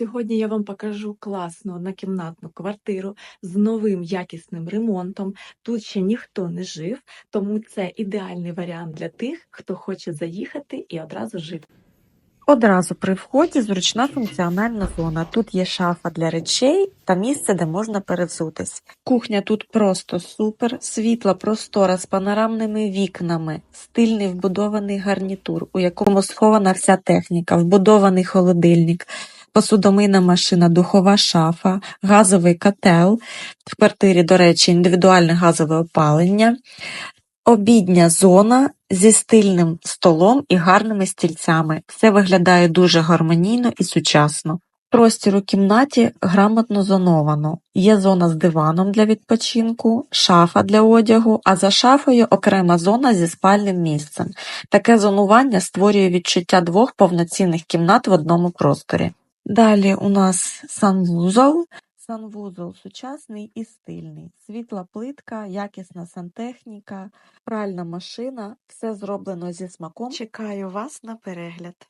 Сьогодні я вам покажу класну однокімнатну квартиру з новим якісним ремонтом. Тут ще ніхто не жив, тому це ідеальний варіант для тих, хто хоче заїхати і одразу жити. Одразу при вході зручна функціональна зона. Тут є шафа для речей та місце, де можна перевзутись. Кухня тут просто супер, світла простора з панорамними вікнами, стильний вбудований гарнітур, у якому схована вся техніка, вбудований холодильник, посудомийна машина, духова шафа, газовий котел. В квартирі, до речі, індивідуальне газове опалення. Обідня зона зі стильним столом і гарними стільцями. Все виглядає дуже гармонійно і сучасно. Простір у кімнаті грамотно зоновано. Є зона з диваном для відпочинку, шафа для одягу, а за шафою окрема зона зі спальним місцем. Таке зонування створює відчуття двох повноцінних кімнат в одному просторі. Далі у нас санвузол. Санвузол сучасний і стильний. Світла плитка, якісна сантехніка, пральна машина. Все зроблено зі смаком. Чекаю вас на перегляд.